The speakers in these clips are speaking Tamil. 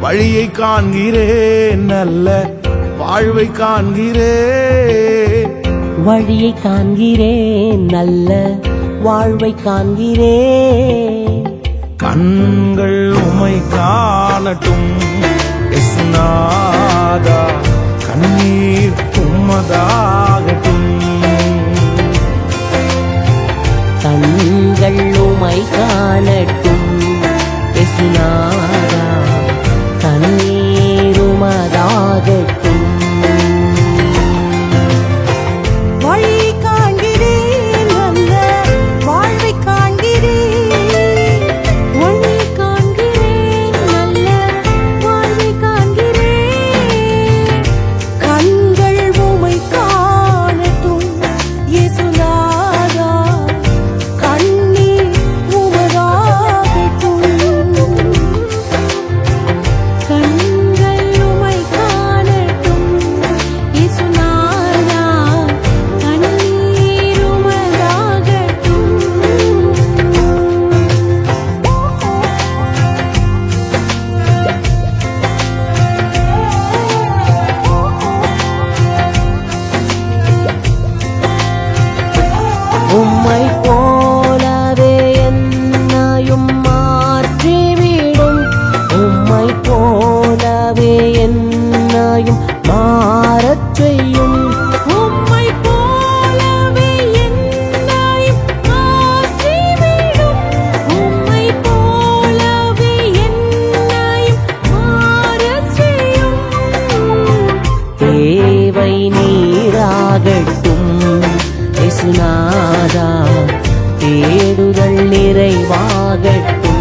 வழியை காண்கிறேன் நல்ல வாழ்வை காண்கிறேன். வழியை காண்கிறேன் நல்ல வாழ்வை காண்கிறேன். கண்கள் உமை காணட்டும் நாதா கண்ணீர் உம்மதாகட்டும். கண்கள் உமை காணட்டும் எசுனா ராதா தேடுதல் நிறைவாகட்டும்.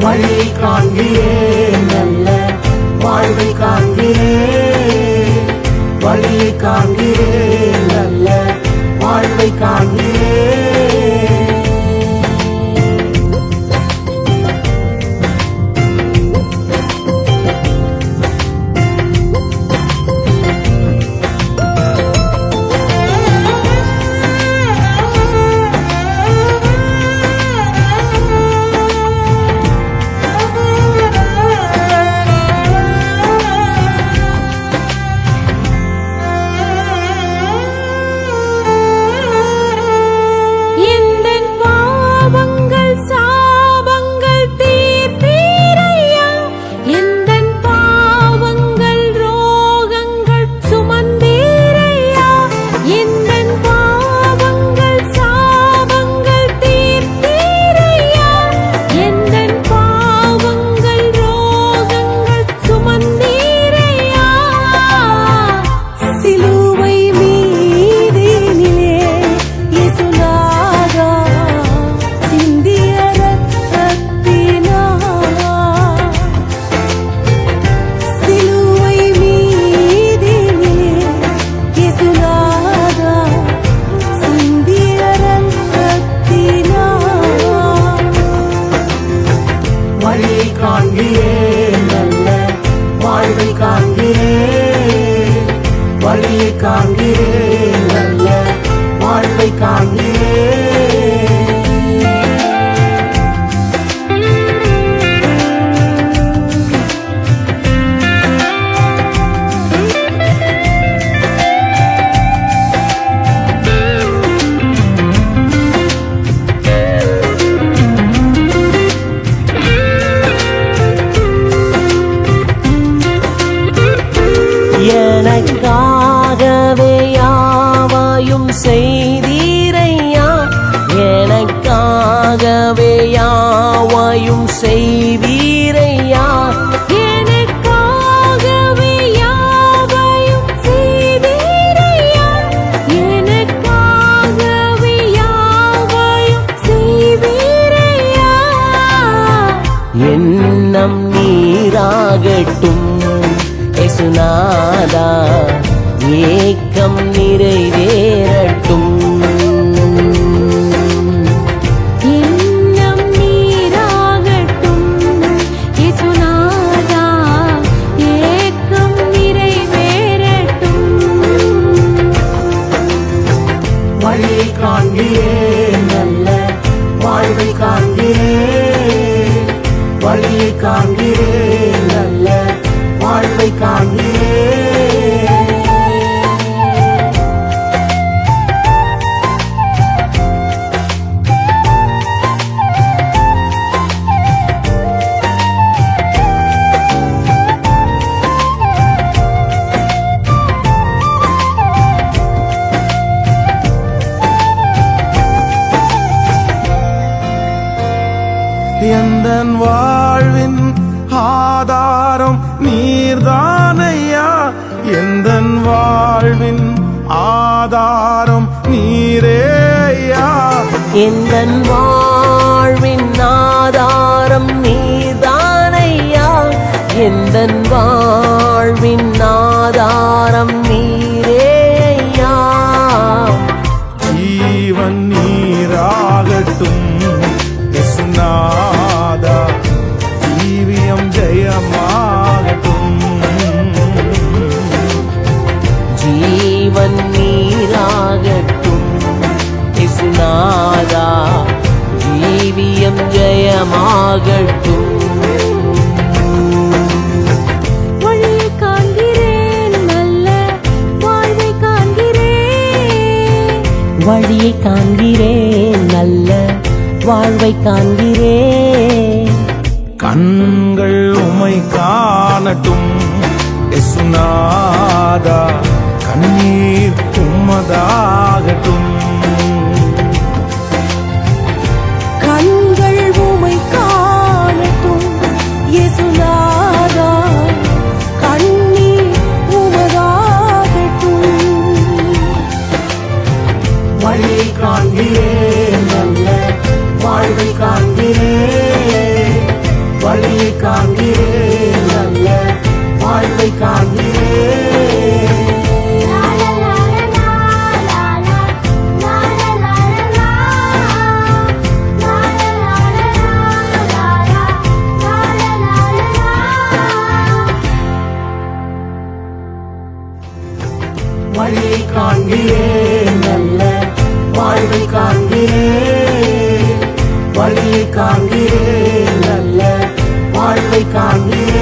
வழி நல்ல வாழ்வை காண்கிறே நல்ல வாழ்வை காண்கிறே. தாயும் செய்வீரையா? எண்ணம் நீராகட்டும் எசுநாதா ஏக்கம் நிறைவேறட்டும். காண்கிறேன் நல்ல வாழ்வை காண்கிறேன். எந்த வாழ்வின் ஆதாரம் நீர்தானையா? எந்த வாழ்வின் ஆதாரம் நீரேயா? எந்த வாழ்வின் ஆதாரம் நீர்தானையா? எந்த வா ஜீவியம் ஜெயமாகட்டும். வழியை காண்கிறேன் நல்ல வாழ்வை காண்கிறேன். வழியை காண்கிறேன் நல்ல வாழ்வை காண்கிறேன். கண்கள் உமை காணட்டும் இசுநாதா கண்ணீர் உம்மதாகட்டும். காண்கிறேன்